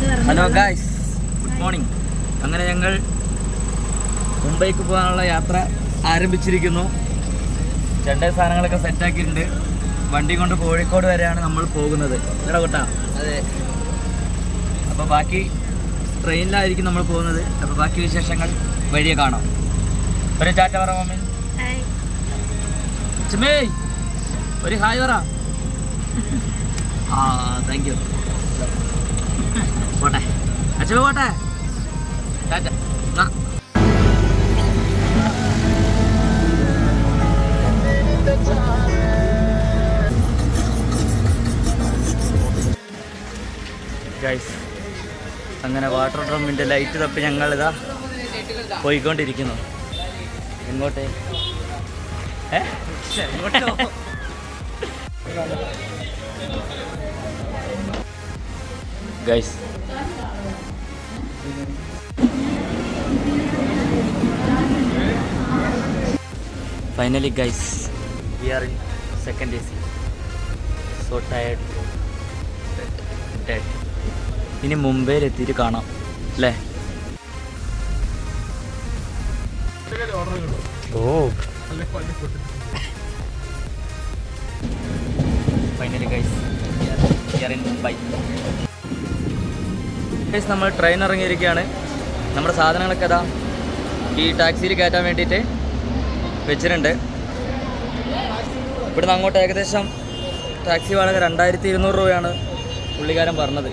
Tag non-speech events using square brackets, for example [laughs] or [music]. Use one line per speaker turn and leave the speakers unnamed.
Hello guys good morning അങ്ങനെ ഞങ്ങൾ മുംബൈക്ക് പോകാനുള്ള യാത്ര ആരംഭിച്ചിരിക്കുന്നു. രണ്ട് സാധനങ്ങളൊക്കെ സെറ്റാക്കിയിട്ടുണ്ട് വണ്ടി കൊണ്ട് കോഴിക്കോട് വരെയാണ് നമ്മൾ പോകുന്നത്. എടാ കൊട്ടാ. അതെ. അപ്പോൾ ബാക്കി ട്രെയിനിലായിരിക്കും നമ്മൾ പോകുന്നത്. അപ്പോൾ ബാക്കി വിശേഷങ്ങൾ വഴിയെ കാണാം. ഒരു ചാറ്റ പറ മമ്മി. ചുമേ ഒരു ഹായ് പറ. [laughs] ആ താങ്ക് യു അച്ഛൻ പോട്ടെ. ഗൈസ് അങ്ങനെ വാട്ടർ ഡ്രമ്മിന്റെ ലൈറ്റ് തപ്പി ഞങ്ങളിതാ പോയിക്കൊണ്ടിരിക്കുന്നു. എങ്ങോട്ടേ? ഏ? എങ്ങോട്ടോ? Guys finally guys we are in second A C so tired dead ഇനി മുംബൈയിൽ എത്തിയിട്ട് കാണാം അല്ലേ? ഓ. ഫൈനലി ഗൈസ് മുംബൈ ഗൈസ് നമ്മൾ ട്രെയിൻ ഇറങ്ങിയിരിക്കുകയാണ്. നമ്മുടെ സാധനങ്ങളൊക്കെ അതാ ഈ ടാക്സിയിൽ കയറ്റാൻ വേണ്ടിയിട്ട് വെച്ചിട്ടുണ്ട്. ഇവിടുന്ന് അങ്ങോട്ട് ഏകദേശം ടാക്സി വാടക രണ്ടായിരത്തി ഇരുന്നൂറ് രൂപയാണ് പുള്ളിക്കാരൻ പറഞ്ഞത്.